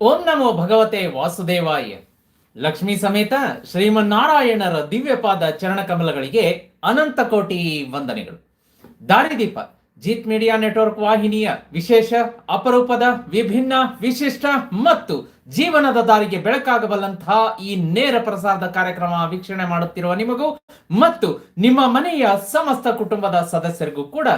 ಓಂ ನಮೋ ಭಗವತೆ ವಾಸುದೇವಾಯ. ಲಕ್ಷ್ಮೀ ಸಮೇತ ಶ್ರೀಮನ್ನಾರಾಯಣರ ದಿವ್ಯಪಾದ ಚರಣ ಕಮಲಗಳಿಗೆ ಅನಂತ ಕೋಟಿ ವಂದನೆಗಳು. ದಾರಿದೀಪ, ಜೀತ್ ಮೀಡಿಯಾ ನೆಟ್ವರ್ಕ್ ವಾಹಿನಿಯ ವಿಶೇಷ, ಅಪರೂಪದ, ವಿಭಿನ್ನ, ವಿಶಿಷ್ಟ ಮತ್ತು ಜೀವನದ ದಾರಿಗೆ ಬೆಳಕಾಗಬಲ್ಲಂತಹ ಈ ನೇರ ಪ್ರಸಾರದ ಕಾರ್ಯಕ್ರಮ ವೀಕ್ಷಣೆ ಮಾಡುತ್ತಿರುವ ನಿಮಗೂ ಮತ್ತು ನಿಮ್ಮ ಮನೆಯ ಸಮಸ್ತ ಕುಟುಂಬದ ಸದಸ್ಯರಿಗೂ ಕೂಡ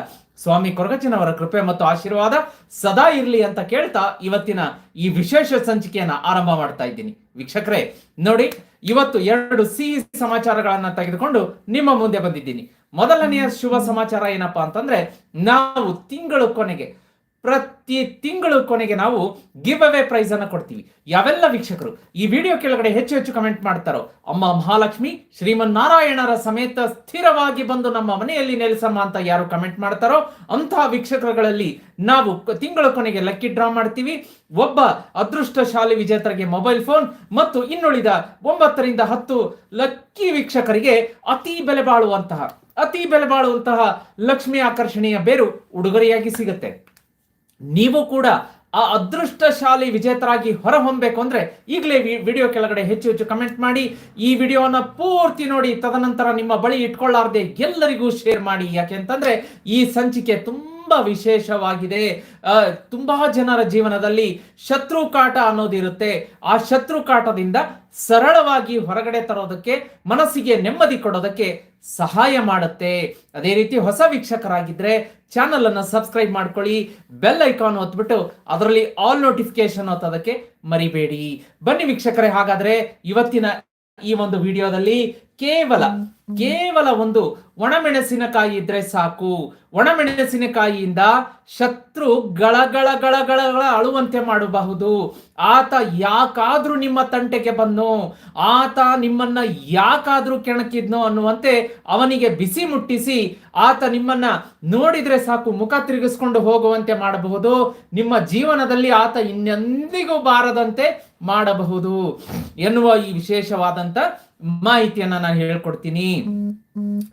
ಸ್ವಾಮಿ ಕೊರಗಜ್ಜನವರ ಕೃಪೆ ಮತ್ತು ಆಶೀರ್ವಾದ ಸದಾ ಇರಲಿ ಅಂತ ಕೇಳ್ತಾ ಇವತ್ತಿನ ಈ ವಿಶೇಷ ಸಂಚಿಕೆಯನ್ನ ಆರಂಭ ಮಾಡ್ತಾ ಇದ್ದೀನಿ. ವೀಕ್ಷಕರೇ, ನೋಡಿ, ಇವತ್ತು ಎರಡು ಸಿ ಸಮಾಚಾರಗಳನ್ನ ತೆಗೆದುಕೊಂಡು ನಿಮ್ಮ ಮುಂದೆ ಬಂದಿದ್ದೀನಿ. ಮೊದಲನೆಯ ಶುಭ ಸಮಾಚಾರ ಏನಪ್ಪಾ ಅಂತಂದ್ರೆ, ನಾವು ತಿಂಗಳು ಕೊನೆಗೆ ಪ್ರತಿ ತಿಂಗಳು ಕೊನೆಗೆ ನಾವು ಗಿವ್ ಅವೇ ಪ್ರೈಸ್ ಅನ್ನ ಕೊಡ್ತೀವಿ. ಯಾವೆಲ್ಲ ವೀಕ್ಷಕರು ಈ ವಿಡಿಯೋ ಕೆಳಗಡೆ ಹೆಚ್ಚು ಹೆಚ್ಚು ಕಮೆಂಟ್ ಮಾಡ್ತಾರೋ, ಅಮ್ಮ ಮಹಾಲಕ್ಷ್ಮಿ, ಶ್ರೀಮನ್ನಾರಾಯಣರ ಸಮೇತ ಸ್ಥಿರವಾಗಿ ಬಂದು ನಮ್ಮ ಮನೆಯಲ್ಲಿ ನೆಲೆಸಮ್ಮ ಅಂತ ಯಾರು ಕಮೆಂಟ್ ಮಾಡ್ತಾರೋ ಅಂತಹ ವೀಕ್ಷಕರುಗಳಲ್ಲಿ ನಾವು ತಿಂಗಳ ಕೊನೆಗೆ ಲಕ್ಕಿ ಡ್ರಾ ಮಾಡ್ತೀವಿ. ಒಬ್ಬ ಅದೃಷ್ಟಶಾಲಿ ವಿಜೇತರಿಗೆ ಮೊಬೈಲ್ ಫೋನ್ ಮತ್ತು ಇನ್ನುಳಿದ ಒಂಬತ್ತರಿಂದ ಹತ್ತು ಲಕ್ಕಿ ವೀಕ್ಷಕರಿಗೆ ಅತಿ ಬೆಲೆ ಬಾಳುವಂತಹ ಅತಿ ಬೆಲೆ ಬಾಳುವಂತಹ ಲಕ್ಷ್ಮಿ ಆಕರ್ಷಣೆಯ ಬೇರು ಉಡುಗೊರೆಯಾಗಿ ಸಿಗುತ್ತೆ. ನೀವು ಕೂಡ ಆ ಅದೃಷ್ಟಶಾಲಿ ವಿಜೇತರಾಗಿ ಹೊರಹೊಮ್ಮಬೇಕು ಅಂದ್ರೆ ಈಗಲೇ ವಿಡಿಯೋ ಕೆಳಗಡೆ ಹೆಚ್ಚು ಹೆಚ್ಚು ಕಮೆಂಟ್ ಮಾಡಿ. ಈ ವಿಡಿಯೋನ ಪೂರ್ತಿ ನೋಡಿ, ತದನಂತರ ನಿಮ್ಮ ಬಳಿ ಇಟ್ಕೊಳ್ಳಾರ್ದೆ ಎಲ್ಲರಿಗೂ ಶೇರ್ ಮಾಡಿ. ಯಾಕೆ ಅಂತಂದ್ರೆ ಈ ಸಂಚಿಕೆ ತುಂಬಾ ವಿಶೇಷವಾಗಿದೆ. ಆ, ತುಂಬಾ ಜನರ ಜೀವನದಲ್ಲಿ ಶತ್ರು ಕಾಟ ಅನ್ನೋದಿರುತ್ತೆ ಆ ಶತ್ರು ಕಾಟದಿಂದ ಸರಳವಾಗಿ ಹೊರಗಡೆ ತರೋದಕ್ಕೆ ಮನಸ್ಸಿಗೆ ನೆಮ್ಮದಿ ಕೊಡೋದಕ್ಕೆ ಸಹಾಯ ಮಾಡುತ್ತೆ. ಅದೇ ರೀತಿ ಹೊಸ ವೀಕ್ಷಕರಾಗಿದ್ರೆ ಚಾನಲ್ ಅನ್ನು ಸಬ್ಸ್ಕ್ರೈಬ್ ಮಾಡ್ಕೊಳ್ಳಿ ಬೆಲ್ ಐಕಾನ್ ಒತ್ಬಿಟ್ಟು ಅದರಲ್ಲಿ ಆಲ್ ನೋಟಿಫಿಕೇಶನ್ ಒತ್ತೋದಕ್ಕೆ ಮರಿಬೇಡಿ. ಬನ್ನಿ ವೀಕ್ಷಕರೇ ಹಾಗಾದ್ರೆ ಇವತ್ತಿನ ಈ ಒಂದು ವಿಡಿಯೋದಲ್ಲಿ ಕೇವಲ ಕೇವಲ ಒಂದು ಒಣಮೆಣಸಿನಕಾಯಿ ಇದ್ರೆ ಸಾಕು. ಒಣಮೆಣಸಿನಕಾಯಿಯಿಂದ ಶತ್ರು ಗಳಗಳ ಗಳಗಳ ಅಳುವಂತೆ ಮಾಡಬಹುದು. ಆತ ಯಾಕಾದ್ರೂ ನಿಮ್ಮ ತಂಟೆಗೆ ಬನ್ನು ಆತ ನಿಮ್ಮನ್ನ ಯಾಕಾದ್ರೂ ಕೆಣಕಿದ್ನೋ ಅನ್ನುವಂತೆ ಅವನಿಗೆ ಬಿಸಿ ಮುಟ್ಟಿಸಿ ಆತ ನಿಮ್ಮನ್ನ ನೋಡಿದ್ರೆ ಸಾಕು ಮುಖ ತಿರುಗಿಸ್ಕೊಂಡು ಹೋಗುವಂತೆ ಮಾಡಬಹುದು. ನಿಮ್ಮ ಜೀವನದಲ್ಲಿ ಆತ ಇನ್ನೆಂದಿಗೂ ಬಾರದಂತೆ ಮಾಡಬಹುದು ಎನ್ನುವ ಈ ವಿಶೇಷವಾದಂತ ಮಾಹಿತಿಯನ್ನ ನಾನು ಹೇಳ್ಕೊಡ್ತೀನಿ.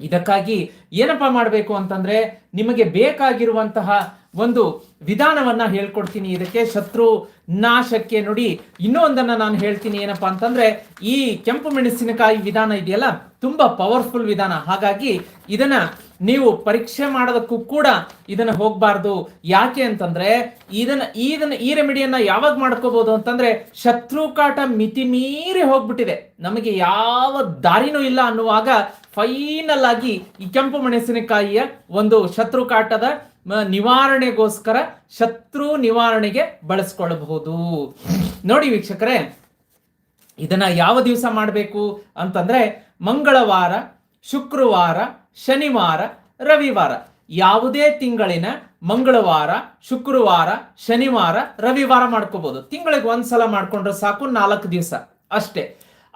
ಇದಕ್ಕಾಗಿ ಏನಪ್ಪಾ ಮಾಡಬೇಕು ಅಂತಂದ್ರೆ ನಿಮಗೆ ಬೇಕಾಗಿರುವಂತಹ ಒಂದು ವಿಧಾನವನ್ನ ಹೇಳ್ಕೊಡ್ತೀನಿ. ಇದಕ್ಕೆ ಶತ್ರು ನಾಶಕ್ಕೆ ನೋಡಿ. ಇನ್ನೊಂದನ್ನ ನಾನು ಹೇಳ್ತೀನಿ ಏನಪ್ಪಾ ಅಂತಂದ್ರೆ, ಈ ಕೆಂಪು ಮೆಣಸಿನಕಾಯಿ ವಿಧಾನ ಇದೆಯಲ್ಲ, ತುಂಬಾ ಪವರ್ಫುಲ್ ವಿಧಾನ. ಹಾಗಾಗಿ ಇದನ್ನ ನೀವು ಪರೀಕ್ಷೆ ಮಾಡೋದಕ್ಕೂ ಕೂಡ ಇದನ್ನ ಹೋಗ್ಬಾರ್ದು. ಯಾಕೆ ಅಂತಂದ್ರೆ, ಇದನ್ನ ಇದನ್ನ, ಈ ರೆಮಿಡಿಯನ್ನ ಯಾವಾಗ ಮಾಡ್ಕೋಬಹುದು ಅಂತಂದ್ರೆ, ಶತ್ರು ಕಾಟ ಮಿತಿ ಮೀರಿ ಹೋಗ್ಬಿಟ್ಟಿದೆ. ನಮಗೆ ಯಾವ ದಾರಿನೂ ಇಲ್ಲ ಅನ್ನುವಾಗ ಫೈನಲ್ ಆಗಿ ಈ ಕೆಂಪು ಮೆಣಸಿನಕಾಯಿಯ ಒಂದು ಶತ್ರು ಕಾಟದ ನಿವಾರಣೆಗೋಸ್ಕರ ಶತ್ರು ನಿವಾರಣೆಗೆ ಬಳಸ್ಕೊಳ್ಬಹುದು. ನೋಡಿ ವೀಕ್ಷಕರೇ, ಇದನ್ನ ಯಾವ ದಿವಸ ಮಾಡಬೇಕು ಅಂತಂದ್ರೆ ಮಂಗಳವಾರ, ಶುಕ್ರವಾರ, ಶನಿವಾರ, ರವಿವಾರ. ಯಾವುದೇ ತಿಂಗಳಿನ ಮಂಗಳವಾರ, ಶುಕ್ರವಾರ, ಶನಿವಾರ, ರವಿವಾರ ಮಾಡ್ಕೋಬಹುದು ತಿಂಗಳಿಗೆ ಒಂದ್ಸಲ ಮಾಡ್ಕೊಂಡ್ರೆ ಸಾಕು, ನಾಲ್ಕು ದಿವಸ ಅಷ್ಟೇ.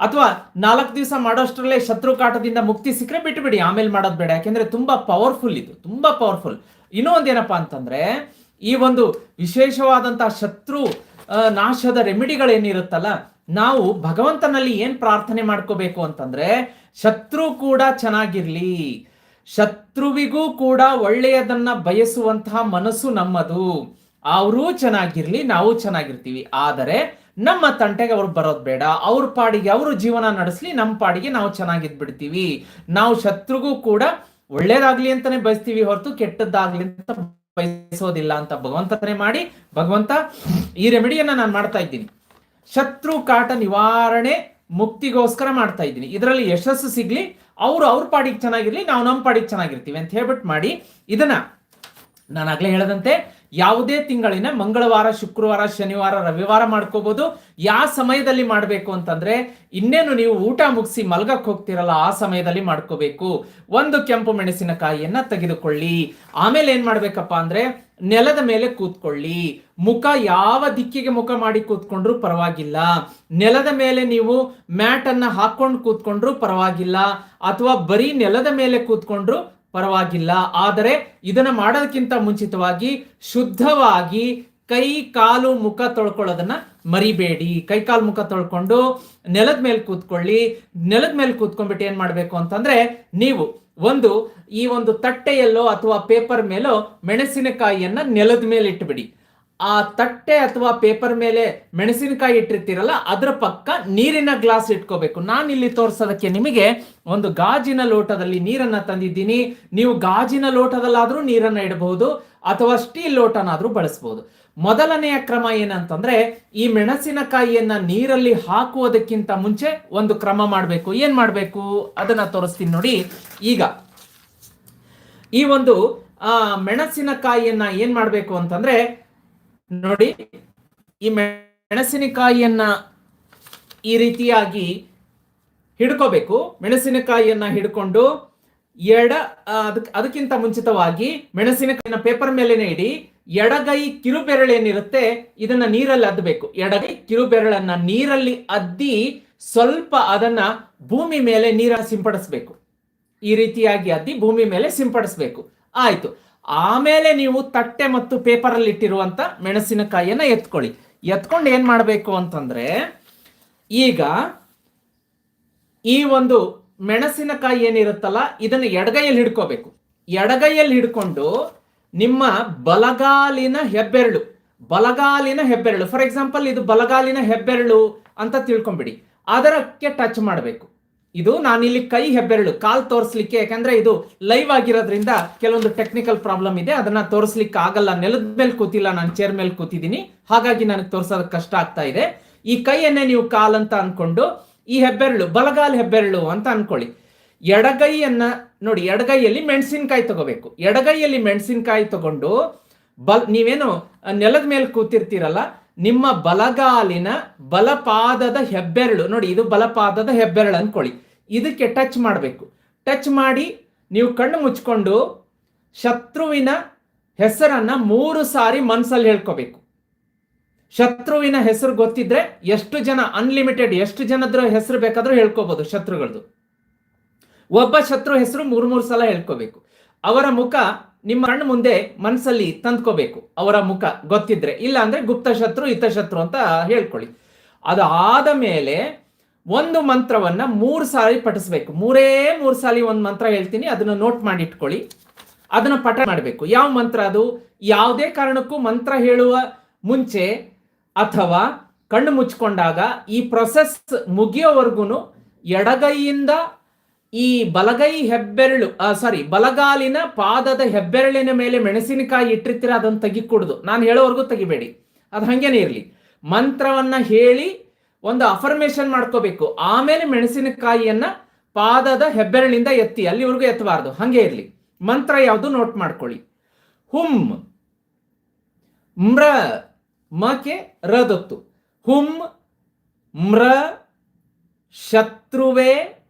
ಅಥವಾ ನಾಲ್ಕು ದಿವಸ ಮಾಡೋಷ್ಟರಲ್ಲೇ ಶತ್ರು ಕಾಟದಿಂದ ಮುಕ್ತಿ ಸಿಕ್ಕರೆ ಬಿಟ್ಟುಬಿಡಿ ಆಮೇಲೆ ಮಾಡೋದು ಬೇಡ. ಯಾಕೆಂದ್ರೆ ತುಂಬಾ ಪವರ್ಫುಲ್ ಇದು, ತುಂಬಾ ಪವರ್ಫುಲ್ ಇನ್ನೂ ಒಂದೇನಪ್ಪ ಅಂತಂದ್ರೆ, ಈ ಒಂದು ವಿಶೇಷವಾದಂತಹ ಶತ್ರು ನಾಶದ ರೆಮಿಡಿಗಳೇನಿರುತ್ತಲ್ಲ ನಾವು ಭಗವಂತನಲ್ಲಿ ಏನ್ ಪ್ರಾರ್ಥನೆ ಮಾಡ್ಕೋಬೇಕು ಅಂತಂದ್ರೆ, ಶತ್ರು ಕೂಡ ಚೆನ್ನಾಗಿರ್ಲಿ. ಶತ್ರುವಿಗೂ ಕೂಡ ಒಳ್ಳೆಯದನ್ನ ಬಯಸುವಂತಹ ಮನಸ್ಸು ನಮ್ಮದು. ಅವರೂ ಚೆನ್ನಾಗಿರ್ಲಿ, ನಾವು ಚೆನ್ನಾಗಿರ್ತೀವಿ. ಆದರೆ ನಮ್ಮ ತಂಟೆಗೆ ಅವ್ರು ಬರೋದು ಬೇಡ. ಅವ್ರ ಪಾಡಿಗೆ ಅವರು ಜೀವನ ನಡೆಸ್ಲಿ ನಮ್ಮ ಪಾಡಿಗೆ ನಾವು ಚೆನ್ನಾಗಿದ್ಬಿಡ್ತೀವಿ. ನಾವು ಶತ್ರುಗೂ ಕೂಡ ಒಳ್ಳೇದಾಗ್ಲಿ ಅಂತಾನೆ ಬಯಸ್ತೀವಿ ಹೊರತು ಕೆಟ್ಟದ್ದಾಗ್ಲಿ ಅಂತ ಬಯಸೋದಿಲ್ಲ ಅಂತ ಭಗವಂತನೇ ಮಾಡಿ. ಭಗವಂತ, ಈ ರೆಮಿಡಿಯನ್ನ ನಾನು ಮಾಡ್ತಾ ಇದ್ದೀನಿ. ಶತ್ರು ಕಾಟ ನಿವಾರಣೆ ಮುಕ್ತಿಗೋಸ್ಕರ ಮಾಡ್ತಾ ಇದ್ದೀನಿ. ಇದರಲ್ಲಿ ಯಶಸ್ಸು ಸಿಗ್ಲಿ, ಅವ್ರು ಅವ್ರ ಪಾಡಿಗೆ ಚೆನ್ನಾಗಿರ್ಲಿ, ನಾವು ನಮ್ಮ ಪಾಡಿಗೆ ಚೆನ್ನಾಗಿರ್ತೀವಿ ಅಂತ ಹೇಳ್ಬಿಟ್ಟು ಮಾಡಿ. ಇದನ್ನ ನಾನು ಆಗ್ಲೇ ಹೇಳದಂತೆ ಯಾವುದೇ ತಿಂಗಳಿನ ಮಂಗಳವಾರ, ಶುಕ್ರವಾರ, ಶನಿವಾರ, ರವಿವಾರ ಮಾಡ್ಕೋಬಹುದು ಯಾವ ಸಮಯದಲ್ಲಿ ಮಾಡಬೇಕು ಅಂತಂದ್ರೆ ಇನ್ನೇನು ನೀವು ಊಟ ಮುಗಿಸಿ ಮಲ್ಗಕ್ಕೆ ಹೋಗ್ತಿರಲ್ಲ, ಆ ಸಮಯದಲ್ಲಿ ಮಾಡ್ಕೋಬೇಕು. ಒಂದು ಕೆಂಪು ಮೆಣಸಿನಕಾಯಿಯನ್ನ ತೆಗೆದುಕೊಳ್ಳಿ. ಆಮೇಲೆ ಏನ್ ಮಾಡ್ಬೇಕಪ್ಪ ಅಂದ್ರೆ ನೆಲದ ಮೇಲೆ ಕೂತ್ಕೊಳ್ಳಿ. ಮುಖ ಯಾವ ದಿಕ್ಕಿಗೆ ಮುಖ ಮಾಡಿ ಕೂತ್ಕೊಂಡ್ರು ಪರವಾಗಿಲ್ಲ. ನೆಲದ ಮೇಲೆ ನೀವು ಮ್ಯಾಟ್ ಅನ್ನ ಹಾಕೊಂಡು ಕೂತ್ಕೊಂಡ್ರು ಪರವಾಗಿಲ್ಲ. ಅಥವಾ ಬರೀ ನೆಲದ ಮೇಲೆ ಕೂತ್ಕೊಂಡ್ರು ಪರವಾಗಿಲ್ಲ. ಆದರೆ ಇದನ್ನ ಮಾಡೋದಕ್ಕಿಂತ ಮುಂಚಿತವಾಗಿ ಶುದ್ಧವಾಗಿ ಕೈ, ಕಾಲು, ಮುಖ ತೊಳ್ಕೊಳ್ಳೋದನ್ನ ಮರಿಬೇಡಿ. ಕೈ, ಕಾಲು, ಮುಖ ತೊಳ್ಕೊಂಡು ನೆಲದ ಮೇಲೆ ಕೂತ್ಕೊಳ್ಳಿ. ನೆಲದ ಮೇಲೆ ಕೂತ್ಕೊಂಡ್ಬಿಟ್ಟು ಏನು ಮಾಡಬೇಕು ಅಂತಂದ್ರೆ ನೀವು ಒಂದು ಈ ಒಂದು ತಟ್ಟೆಯಲ್ಲೋ ಅಥವಾ ಪೇಪರ್ ಮೇಲೋ ಮೆಣಸಿನಕಾಯಿಯನ್ನ ನೆಲದ ಮೇಲೆ ಇಟ್ಬಿಡಿ. ಆ ತಟ್ಟೆ ಅಥವಾ ಪೇಪರ್ ಮೇಲೆ ಮೆಣಸಿನಕಾಯಿ ಇಟ್ಟಿರ್ತೀರಲ್ಲ, ಅದರ ಪಕ್ಕ ನೀರಿನ ಗ್ಲಾಸ್ ಇಟ್ಕೋಬೇಕು. ನಾನು ಇಲ್ಲಿ ತೋರಿಸೋದಕ್ಕೆ ನಿಮಗೆ ಒಂದು ಗಾಜಿನ ಲೋಟದಲ್ಲಿ ನೀರನ್ನ ತಂದಿದ್ದೀನಿ. ನೀವು ಗಾಜಿನ ಲೋಟದಲ್ಲಾದರೂ ನೀರನ್ನ ಇಡಬಹುದು ಅಥವಾ ಸ್ಟೀಲ್ ಲೋಟನಾದರೂ ಬಳಸಬಹುದು ಮೊದಲನೆಯ ಕ್ರಮ ಏನಂತಂದ್ರೆ, ಈ ಮೆಣಸಿನಕಾಯಿಯನ್ನ ನೀರಲ್ಲಿ ಹಾಕುವುದಕ್ಕಿಂತ ಮುಂಚೆ ಒಂದು ಕ್ರಮ ಮಾಡಬೇಕು. ಏನು ಮಾಡಬೇಕು? ಅದನ್ನ ತೋರಿಸ್ತೀನಿ ನೋಡಿ. ಈಗ, ಈ ಒಂದು ಮೆಣಸಿನಕಾಯಿಯನ್ನ ಏನ್ ಮಾಡಬೇಕು ಅಂತಂದ್ರೆ ನೋಡಿ, ಈ ಮೆಣಸಿನಕಾಯಿಯನ್ನ ಈ ರೀತಿಯಾಗಿ ಹಿಡ್ಕೋಬೇಕು. ಮೆಣಸಿನಕಾಯಿಯನ್ನ ಹಿಡ್ಕೊಂಡು ಎಡ ಅದಕ್ಕಿಂತ ಮುಂಚಿತವಾಗಿ ಮೆಣಸಿನಕಾಯಿನ ಪೇಪರ್ ಮೇಲೆನೆ ಇಡಿ. ಎಡಗೈ ಕಿರುಬೆರಳು ಏನಿರುತ್ತೆ ಇದನ್ನ ನೀರಲ್ಲಿ ಅದ್ದಬೇಕು ಎಡಗೈ ಕಿರುಬೆರಳನ್ನ ನೀರಲ್ಲಿ ಅದ್ದಿ ಸ್ವಲ್ಪ ಅದನ್ನ ಭೂಮಿ ಮೇಲೆ ನೀರ ಸಿಂಪಡಿಸ್ಬೇಕು. ಈ ರೀತಿಯಾಗಿ ಅದ್ದಿ ಭೂಮಿ ಮೇಲೆ ಸಿಂಪಡಿಸ್ಬೇಕು. ಆಯ್ತು. ಆಮೇಲೆ ನೀವು ತಟ್ಟೆ ಮತ್ತು ಪೇಪರ್ ಅಲ್ಲಿ ಇಟ್ಟಿರುವಂತ ಮೆಣಸಿನಕಾಯಿಯನ್ನ ಎತ್ಕೊಳ್ಳಿ. ಎತ್ಕೊಂಡು ಏನ್ ಮಾಡಬೇಕು ಅಂತಂದ್ರೆ, ಈಗ ಈ ಒಂದು ಮೆಣಸಿನಕಾಯಿ ಏನಿರುತ್ತಲ್ಲ, ಇದನ್ನ ಎಡಗೈಯಲ್ಲಿ ಹಿಡ್ಕೋಬೇಕು. ಎಡಗೈಯಲ್ಲಿ ಹಿಡ್ಕೊಂಡು ನಿಮ್ಮ ಬಲಗಾಲಿನ ಹೆಬ್ಬೆರಳು ಬಲಗಾಲಿನ ಹೆಬ್ಬೆರಳು ಫಾರ್ ಎಕ್ಸಾಂಪಲ್ ಇದು ಬಲಗಾಲಿನ ಹೆಬ್ಬೆರಳು ಅಂತ ತಿಳ್ಕೊಂಬಿಡಿ ಅದರಕ್ಕೆ ಟಚ್ ಮಾಡಬೇಕು. ಇದು ನಾನಿಲ್ಲಿ ಕೈ ಹೆಬ್ಬೆರಳು, ಕಾಲ್ ತೋರಿಸ್ಲಿಕ್ಕೆ, ಯಾಕಂದ್ರೆ ಇದು ಲೈವ್ ಆಗಿರೋದ್ರಿಂದ ಕೆಲವೊಂದು ಟೆಕ್ನಿಕಲ್ ಪ್ರಾಬ್ಲಮ್ ಇದೆ. ಅದನ್ನ ತೋರಿಸ್ಲಿಕ್ಕೆ ಆಗಲ್ಲ. ನೆಲದ ಮೇಲೆ ಕೂತಿಲ್ಲ, ನಾನು ಚೇರ್ ಮೇಲೆ ಕೂತಿದ್ದೀನಿ. ಹಾಗಾಗಿ ನನಗೆ ತೋರ್ಸೋದಕ್ಕೆ ಕಷ್ಟ ಆಗ್ತಾ ಇದೆ. ಈ ಕೈಯನ್ನೇ ನೀವು ಕಾಲ್ ಅಂತ ಅನ್ಕೊಂಡು, ಈ ಹೆಬ್ಬೆರಳು, ಬಲಗಾಲ್ ಹೆಬ್ಬೆರಳು ಅಂತ ಅನ್ಕೊಳ್ಳಿ. ಎಡಗೈಯನ್ನ, ನೋಡಿ, ಎಡಗೈಯಲ್ಲಿ ಮೆಣಸಿನಕಾಯಿ ತಗೋಬೇಕು. ಎಡಗೈಯಲ್ಲಿ ಮೆಣಸಿನಕಾಯಿ ತಗೊಂಡು, ಬಲ್, ನೀವೇನು, ನೆಲದ ಮೇಲೆ ಕೂತಿರ್ತೀರಲ್ಲ ನಿಮ್ಮ ಬಲಗಾಲಿನ ಬಲಪಾದದ ಹೆಬ್ಬೆರಳು. ನೋಡಿ, ಇದು ಬಲಪಾದದ ಹೆಬ್ಬೆರಳು ಅನ್ಕೊಳ್ಳಿ. ಇದಕ್ಕೆ ಟಚ್ ಮಾಡಬೇಕು. ಟಚ್ ಮಾಡಿ ನೀವು ಕಣ್ಣು ಮುಚ್ಕೊಂಡು ಶತ್ರುವಿನ ಹೆಸರನ್ನ ಮೂರು ಸಾರಿ ಮನಸ್ಸಲ್ಲಿ ಹೇಳ್ಕೋಬೇಕು. ಶತ್ರುವಿನ ಹೆಸರು ಗೊತ್ತಿದ್ರೆ ಎಷ್ಟು ಜನ ಅನ್ಲಿಮಿಟೆಡ್ ಎಷ್ಟು ಜನದ್ರ ಹೆಸರು ಬೇಕಾದ್ರೂ ಹೇಳ್ಕೋಬಹುದು ಶತ್ರುಗಳದ್ದು ಒಬ್ಬ ಶತ್ರು ಹೆಸರು ಮೂರು ಮೂರು ಸಲ ಹೇಳ್ಕೋಬೇಕು. ಅವರ ಮುಖ ನಿಮ್ಮ ಕಣ್ಣು ಮುಂದೆ ಮನಸ್ಸಲ್ಲಿ ತಂದ್ಕೋಬೇಕು. ಅವರ ಮುಖ ಗೊತ್ತಿದ್ರೆ. ಇಲ್ಲ ಅಂದ್ರೆ ಗುಪ್ತ ಶತ್ರು, ಹಿತ ಶತ್ರು ಅಂತ ಹೇಳ್ಕೊಳ್ಳಿ. ಅದಾದ ಮೇಲೆ ಒಂದು ಮಂತ್ರವನ್ನ ಮೂರು ಸಾರಿ ಪಠಿಸ್ಬೇಕು. ಮೂರೇ ಮೂರು ಸಾರಿ ಒಂದು ಮಂತ್ರ ಹೇಳ್ತೀನಿ. ಅದನ್ನ ನೋಟ್ ಮಾಡಿ ಇಟ್ಕೊಳ್ಳಿ ಅದನ್ನ ಪಠ ಮಾಡಬೇಕು. ಯಾವ ಮಂತ್ರ ಅದು? ಯಾವುದೇ ಕಾರಣಕ್ಕೂ ಮಂತ್ರ ಹೇಳುವ ಮುಂಚೆ ಅಥವಾ ಕಣ್ಣು ಮುಚ್ಕೊಂಡಾಗ ಈ ಪ್ರೊಸೆಸ್ ಮುಗಿಯೋವರೆಗೂ ಎಡಗೈಯಿಂದ ಈ ಬಲಗೈ ಹೆಬ್ಬೆರಳು ಸಾರಿ ಬಲಗಾಲಿನ ಪಾದದ ಹೆಬ್ಬೆರಳಿನ ಮೇಲೆ ಮೆಣಸಿನಕಾಯಿ ಇಟ್ಟಿರ್ತೀರ, ಅದನ್ನು ತೆಗಿಕೂಡ್ದು. ನಾನು ಹೇಳೋವರೆಗೂ ತೆಗಿಬೇಡಿ. ಅದು ಹಂಗೇನೆ ಇರಲಿ. ಮಂತ್ರವನ್ನ ಹೇಳಿ ಒಂದು ಅಫರ್ಮೇಶನ್ ಮಾಡ್ಕೋಬೇಕು. ಆಮೇಲೆ ಮೆಣಸಿನಕಾಯಿಯನ್ನ ಪಾದದ ಹೆಬ್ಬೆರಳಿಂದ ಎತ್ತಿ, ಅಲ್ಲಿವರೆಗೂ ಎತ್ತಬಾರ್ದು. ಹಂಗೆ ಇರಲಿ. ಮಂತ್ರ ಯಾವುದು ನೋಟ್ ಮಾಡ್ಕೊಳ್ಳಿ. ಹುಂ, ಮ್ರ ಮಕೆ ರದತ್ತು ಹುಂ, ಮ್ರ, ಶತ್ರುವೆ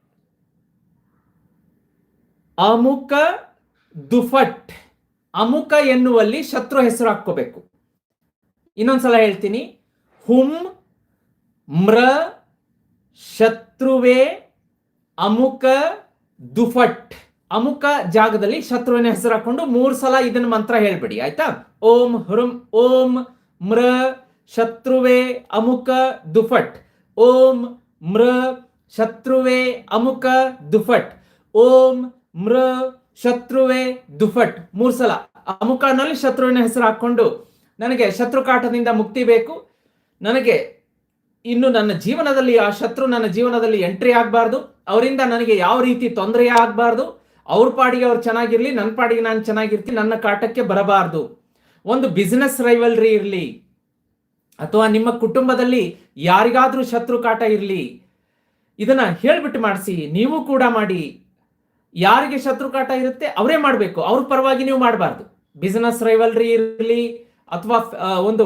ಅಮುಕ ದುಫಟ್. ಅಮುಕ ಎನ್ನುವಲ್ಲಿ ಶತ್ರು ಹೆಸರು ಹಾಕ್ಕೋಬೇಕು. ಇನ್ನೊಂದ್ಸಲ ಹೇಳ್ತೀನಿ. ಹುಂ ಮ್ರ ಶತ್ರುವೆ ಅಮುಕ ದುಫಟ್. ಅಮುಕ ಜಾಗದಲ್ಲಿ ಶತ್ರುವಿನ ಹೆಸರು ಹಾಕೊಂಡು ಮೂರು ಸಲ ಇದನ್ನ ಮಂತ್ರ ಹೇಳ್ಬಿಡಿ, ಆಯ್ತಾ? ಓಂ ಹೃಂ, ಓಂ ಮ್ರ ಶತ್ರುವೆ ಅಮುಕ ದುಫಟ್. ಓಂ ಮ್ರ ಶತ್ರುವೆ ಅಮುಕ ದುಫಟ್. ಓಂ ಮ್ರ ಶತ್ರುವೆ ದುಫಟ್. ಮೂರು ಸಲ. ಅಮುಕನಲ್ಲಿ ಶತ್ರುವಿನ ಹೆಸರು ಹಾಕೊಂಡು ನನಗೆ ಶತ್ರು ಕಾಟದಿಂದ ಮುಕ್ತಿ ಬೇಕು. ನನಗೆ ಇನ್ನು ನನ್ನ ಜೀವನದಲ್ಲಿ ಆ ಶತ್ರು ನನ್ನ ಜೀವನದಲ್ಲಿ ಎಂಟ್ರಿ ಆಗಬಾರ್ದು. ಅವರಿಂದ ನನಗೆ ಯಾವ ರೀತಿ ತೊಂದರೆ ಆಗಬಾರ್ದು. ಅವ್ರ ಪಾಡಿಗೆ ಅವ್ರು ಚೆನ್ನಾಗಿರ್ಲಿ ನನ್ನ ಪಾಡಿಗೆ ನಾನು ಚೆನ್ನಾಗಿರ್ತೀನಿ, ನನ್ನ ಕಾಟಕ್ಕೆ ಬರಬಾರ್ದು. ಒಂದು ಬಿಸ್ನೆಸ್ ರೈವಲ್ರಿ ಇರಲಿ, ಅಥವಾ ನಿಮ್ಮ ಕುಟುಂಬದಲ್ಲಿ ಯಾರಿಗಾದ್ರೂ ಶತ್ರು ಕಾಟ ಇರಲಿ, ಇದನ್ನ ಹೇಳ್ಬಿಟ್ಟು ಮಾಡಿಸಿ, ನೀವು ಕೂಡ ಮಾಡಿ. ಯಾರಿಗೆ ಶತ್ರು ಕಾಟ ಇರುತ್ತೆ, ಅವರೇ ಮಾಡಬೇಕು. ಅವ್ರ ಪರವಾಗಿ ನೀವು ಮಾಡಬಾರ್ದು. ಬಿಸ್ನೆಸ್ ರೈವಲ್ರಿ ಇರಲಿ, ಅಥವಾ ಒಂದು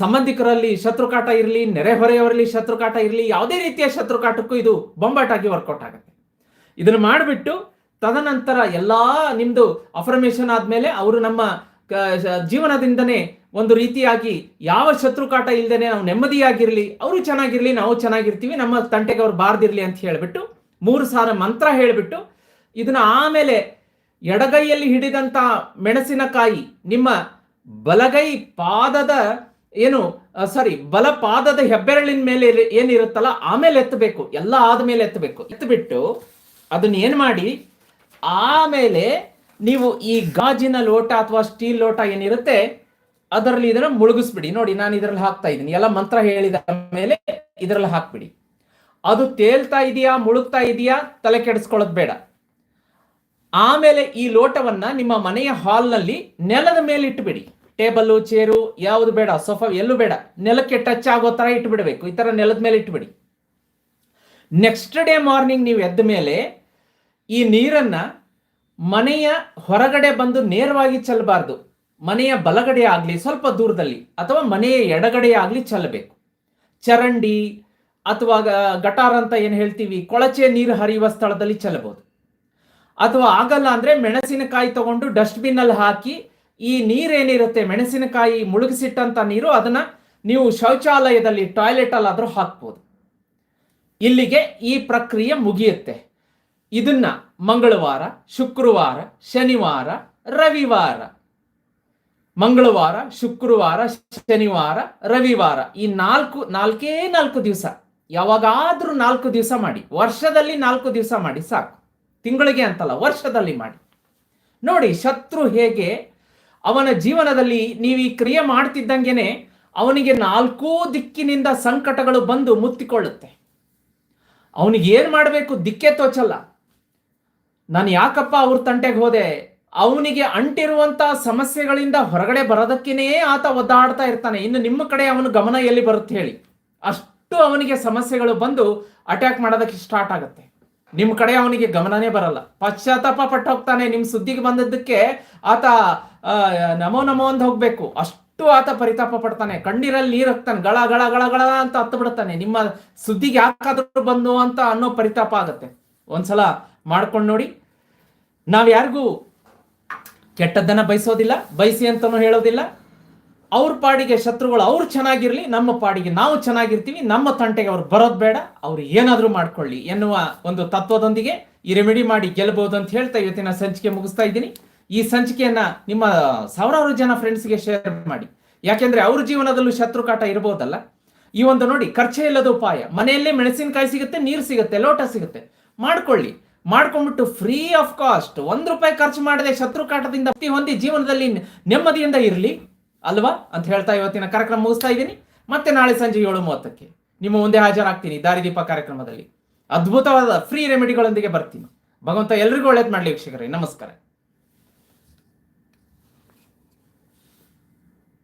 ಸಂಬಂಧಿಕರಲ್ಲಿ ಶತ್ರು ಕಾಟ ಇರಲಿ ನೆರೆಹೊರೆಯವರಲ್ಲಿ ಶತ್ರು ಕಾಟ ಇರಲಿ, ಯಾವುದೇ ರೀತಿಯ ಶತ್ರು ಕಾಟಕ್ಕೂ ಇದು ಬೊಂಬಾಟಾಗಿ ವರ್ಕೌಟ್ ಆಗುತ್ತೆ. ಇದನ್ನು ಮಾಡಿಬಿಟ್ಟು, ತದನಂತರ ಎಲ್ಲ ನಿಮ್ದು ಅಫರ್ಮೇಷನ್ ಆದಮೇಲೆ ಅವರು ನಮ್ಮ ಜೀವನದಿಂದನೇ ಒಂದು ರೀತಿಯಾಗಿ ಯಾವ ಶತ್ರು ಕಾಟ ಇಲ್ದೇನೆ ನಾವು ನೆಮ್ಮದಿಯಾಗಿರಲಿ, ಅವರು ಚೆನ್ನಾಗಿರ್ಲಿ, ನಾವು ಚೆನ್ನಾಗಿರ್ತೀವಿ, ನಮ್ಮ ತಂಟೆಗೆ ಅವ್ರು ಬಾರ್ದಿರ್ಲಿ ಅಂತ ಹೇಳ್ಬಿಟ್ಟು, ಮೂರು ಸಾರ ಮಂತ್ರ ಹೇಳ್ಬಿಟ್ಟು ಇದನ್ನ ಆಮೇಲೆ ಎಡಗೈಯಲ್ಲಿ ಹಿಡಿದಂತ ಮೆಣಸಿನಕಾಯಿ, ನಿಮ್ಮ ಬಲಗೈ ಪಾದದ ಏನು ಸಾರಿ ಬಲ ಪಾದದ ಹೆಬ್ಬೆರಳಿನ ಮೇಲೆ ಏನಿರುತ್ತಲ್ಲ, ಆಮೇಲೆ ಎತ್ತಬೇಕು, ಎಲ್ಲ ಆದಮೇಲೆ ಎತ್ತಬೇಕು. ಎತ್ತಬಿಟ್ಟು ಅದನ್ನ ಏನು ಮಾಡಿ, ಆಮೇಲೆ ನೀವು ಈ ಗಾಜಿನ ಲೋಟ ಅಥವಾ ಸ್ಟೀಲ್ ಲೋಟ ಏನಿರುತ್ತೆ, ಅದರಲ್ಲಿ ಇದನ್ನ ಮುಳುಗಿಸ್ಬಿಡಿ. ನೋಡಿ, ನಾನು ಇದರಲ್ಲಿ ಹಾಕ್ತಾ ಇದ್ದೀನಿ. ಎಲ್ಲ ಮಂತ್ರ ಹೇಳಿದ ಮೇಲೆ ಇದರಲ್ಲಿ ಹಾಕ್ಬಿಡಿ. ಅದು ತೇಲ್ತಾ ಇದೆಯಾ, ಮುಳುಗ್ತಾ ಇದೆಯಾ, ತಲೆ ಕೆಡಿಸ್ಕೊಳ್ಳೋದು ಬೇಡ. ಆಮೇಲೆ ಈ ಲೋಟವನ್ನ ನಿಮ್ಮ ಮನೆಯ ಹಾಲ್ನಲ್ಲಿ ನೆಲದ ಮೇಲೆ ಇಟ್ಟುಬಿಡಿ. ಟೇಬಲ್ಲು ಚೇರು ಯಾವುದು ಬೇಡ ಸೋಫಾ ಎಲ್ಲೂ ಬೇಡ. ನೆಲಕ್ಕೆ ಟಚ್ ಆಗೋ ತರ ಇಟ್ಬಿಡ್ಬೇಕು ಈ ತರ ನೆಲದ ಮೇಲೆ ಇಟ್ಬಿಡಿ ನೆಕ್ಸ್ಟ್ ಡೇ ಮಾರ್ನಿಂಗ್ ನೀವು ಎದ್ದ ಮೇಲೆ ಈ ನೀರನ್ನ ಮನೆಯ ಹೊರಗಡೆ ಬಂದು ನೇರವಾಗಿ ಚೆಲ್ಲಬಾರ್ದು. ಮನೆಯ ಬಲಗಡೆ ಆಗಲಿ, ಸ್ವಲ್ಪ ದೂರದಲ್ಲಿ, ಅಥವಾ ಮನೆಯ ಎಡಗಡೆ ಆಗಲಿ ಚೆಲ್ಲಬೇಕು. ಚರಂಡಿ, ಅಥವಾ ಗಟಾರ್ ಅಂತ ಏನು ಹೇಳ್ತೀವಿ, ಕೊಳಚೆ ನೀರು ಹರಿಯುವ ಸ್ಥಳದಲ್ಲಿ ಚೆಲ್ಲಬಹುದು. ಅಥವಾ ಆಗಲ್ಲ ಅಂದ್ರೆ ಮೆಣಸಿನಕಾಯಿ ತಗೊಂಡು ಡಸ್ಟ್ಬಿನ್ ಅಲ್ಲಿ ಹಾಕಿ ಈ ನೀರೇನಿರುತ್ತೆ, ಮೆಣಸಿನಕಾಯಿ ಮುಳುಗಿಸಿಟ್ಟಂತ ನೀರು ಅದನ್ನ ನೀವು ಶೌಚಾಲಯದಲ್ಲಿ ಟಾಯ್ಲೆಟ್ ಅಲ್ಲಾದ್ರೂ ಹಾಕ್ಬೋದು. ಇಲ್ಲಿಗೆ ಈ ಪ್ರಕ್ರಿಯೆ ಮುಗಿಯುತ್ತೆ. ಇದನ್ನ ಮಂಗಳವಾರ, ಶುಕ್ರವಾರ, ಶನಿವಾರ, ರವಿವಾರ. ಮಂಗಳವಾರ, ಶುಕ್ರವಾರ, ಶನಿವಾರ, ರವಿವಾರ. ಈ ನಾಲ್ಕು, ನಾಲ್ಕೇ ನಾಲ್ಕು ದಿವಸ. ಯಾವಾಗಾದ್ರೂ ನಾಲ್ಕು ದಿವಸ ಮಾಡಿ. ವರ್ಷದಲ್ಲಿ ನಾಲ್ಕು ದಿವಸ ಮಾಡಿ ಸಾಕು. ತಿಂಗಳಿಗೆ ಅಂತಲ್ಲ, ವರ್ಷದಲ್ಲಿ ಮಾಡಿ. ನೋಡಿ, ಶತ್ರು ಹೇಗೆ ಅವನ ಜೀವನದಲ್ಲಿ ನೀವು ಈ ಕ್ರಿಯೆ ಮಾಡ್ತಿದ್ದಂಗೆನೆ ಅವನಿಗೆ ನಾಲ್ಕೂ ದಿಕ್ಕಿನಿಂದ ಸಂಕಟಗಳು ಬಂದು ಮುತ್ತಿಕೊಳ್ಳುತ್ತೆ. ಅವನಿಗೆ ಏನು ಮಾಡಬೇಕು? ದಿಕ್ಕೇ ತೋಚಲ್ಲ. ನಾನು ಯಾಕಪ್ಪ ಅವ್ರ ತಂಟೆಗೆ ಹೋದೆ? ಅವನಿಗೆ ಅಂಟಿರುವಂಥ ಸಮಸ್ಯೆಗಳಿಂದ ಹೊರಗಡೆ ಬರೋದಕ್ಕೇನೆ ಆತ ಒದ್ದಾಡ್ತಾ ಇರ್ತಾನೆ. ಇನ್ನು ನಿಮ್ಮ ಕಡೆ ಅವನು ಗಮನ ಎಲ್ಲಿ ಬರುತ್ತೆ ಹೇಳಿ. ಅಷ್ಟು ಅವನಿಗೆ ಸಮಸ್ಯೆಗಳು ಬಂದು ಅಟ್ಯಾಕ್ ಮಾಡೋದಕ್ಕೆ ಸ್ಟಾರ್ಟ್ ಆಗುತ್ತೆ. ನಿಮ್ಮ ಕಡೆ ಅವನಿಗೆ ಗಮನನೇ ಬರಲ್ಲ. ಪಶ್ಚಾತ್ತಾಪ ಪಟ್ಟು ಹೋಗ್ತಾನೆ ನಿಮ್ಮ ಸುದ್ದಿಗೆ ಬಂದದ್ದಕ್ಕೆ ಆತ ನಮೋ ನಮೋ ಅಂತ ಹೋಗ್ಬೇಕು. ಅಷ್ಟು ಆತ ಪರಿತಾಪ ಪಡ್ತಾನೆ. ಕಣ್ಣೀರಲ್ಲಿ ನೀರು ಹಾಕ್ತಾನೆ. ಗಳ ಗಳ ಗಳ ಗಳ ಅಂತ ಹತ್ತು ಬಿಡ್ತಾನೆ. ನಿಮ್ಮ ಸುದ್ದಿಗೆ ಯಾಕಾದ್ರೂ ಬಂದು ಅಂತ ಅನ್ನೋ ಪರಿತಾಪ ಆಗತ್ತೆ. ಒಂದ್ಸಲ ಮಾಡ್ಕೊಂಡು ನೋಡಿ. ನಾವ್ ಯಾರಿಗೂ ಕೆಟ್ಟದ್ದನ್ನ ಬಯಸೋದಿಲ್ಲ. ಬಯಸಿ ಅಂತಾನು ಹೇಳೋದಿಲ್ಲ. ಅವ್ರ ಪಾಡಿಗೆ ಶತ್ರುಗಳು ಅವ್ರು ಚೆನ್ನಾಗಿರಲಿ, ನಮ್ಮ ಪಾಡಿಗೆ ನಾವು ಚೆನ್ನಾಗಿರ್ತೀವಿ, ನಮ್ಮ ತಂಟೆಗೆ ಅವ್ರು ಬರೋದು ಬೇಡ, ಅವ್ರು ಏನಾದರೂ ಮಾಡ್ಕೊಳ್ಳಿ ಎನ್ನುವ ಒಂದು ತತ್ವದೊಂದಿಗೆ ಈ ರೆಮಿಡಿ ಮಾಡಿ ಗೆಲ್ಬಹುದು ಅಂತ ಹೇಳ್ತಾ ಇವತ್ತಿನ ಸಂಚಿಕೆ ಮುಗಿಸ್ತಾ ಇದ್ದೀನಿ. ಈ ಸಂಚಿಕೆಯನ್ನ ನಿಮ್ಮ ಸಾವಿರಾರು ಜನ ಫ್ರೆಂಡ್ಸ್ಗೆ ಶೇರ್ ಮಾಡಿ. ಯಾಕೆಂದ್ರೆ ಅವ್ರ ಜೀವನದಲ್ಲೂ ಶತ್ರು ಕಾಟ ಇರಬಹುದಲ್ಲ ಈ ಒಂದು ನೋಡಿ, ಖರ್ಚೇ ಇಲ್ಲದ ಉಪಾಯ. ಮನೆಯಲ್ಲೇ ಮೆಣಸಿನಕಾಯಿ ಸಿಗುತ್ತೆ, ನೀರು ಸಿಗುತ್ತೆ, ಲೋಟ ಸಿಗುತ್ತೆ. ಮಾಡ್ಕೊಳ್ಳಿ. ಮಾಡ್ಕೊಂಡ್ಬಿಟ್ಟು ಫ್ರೀ ಆಫ್ ಕಾಸ್ಟ್ ಒಂದು ರೂಪಾಯಿ ಖರ್ಚು ಮಾಡದೆ ಶತ್ರು ಕಾಟದಿಂದ ಮುಕ್ತಿ ಹೊಂದಿ ಜೀವನದಲ್ಲಿ ನೆಮ್ಮದಿಯಿಂದ ಇರಲಿ. ಅಲ್ವಾ? ಅಂತ ಹೇಳ್ತಾ ಇವತ್ತಿನ ಕಾರ್ಯಕ್ರಮ ಮುಗಿಸ್ತಾ ಇದ್ದೀನಿ. ಮತ್ತೆ ನಾಳೆ ಸಂಜೆ ಏಳು ಮೂವತ್ತಕ್ಕೆ ನಿಮ್ಮ ಮುಂದೆ ಹಾಜರಾಗ್ತೀನಿ ದಾರಿದೀಪ ಕಾರ್ಯಕ್ರಮದಲ್ಲಿ. ಅದ್ಭುತವಾದ ಫ್ರೀ ರೆಮಿಡಿಗಳೊಂದಿಗೆ ಬರ್ತೀನಿ. ಭಗವಂತ ಎಲ್ರಿಗೂ ಒಳ್ಳೇದು ಮಾಡಲಿ ವೀಕ್ಷಕರೇ. ನಮಸ್ಕಾರ.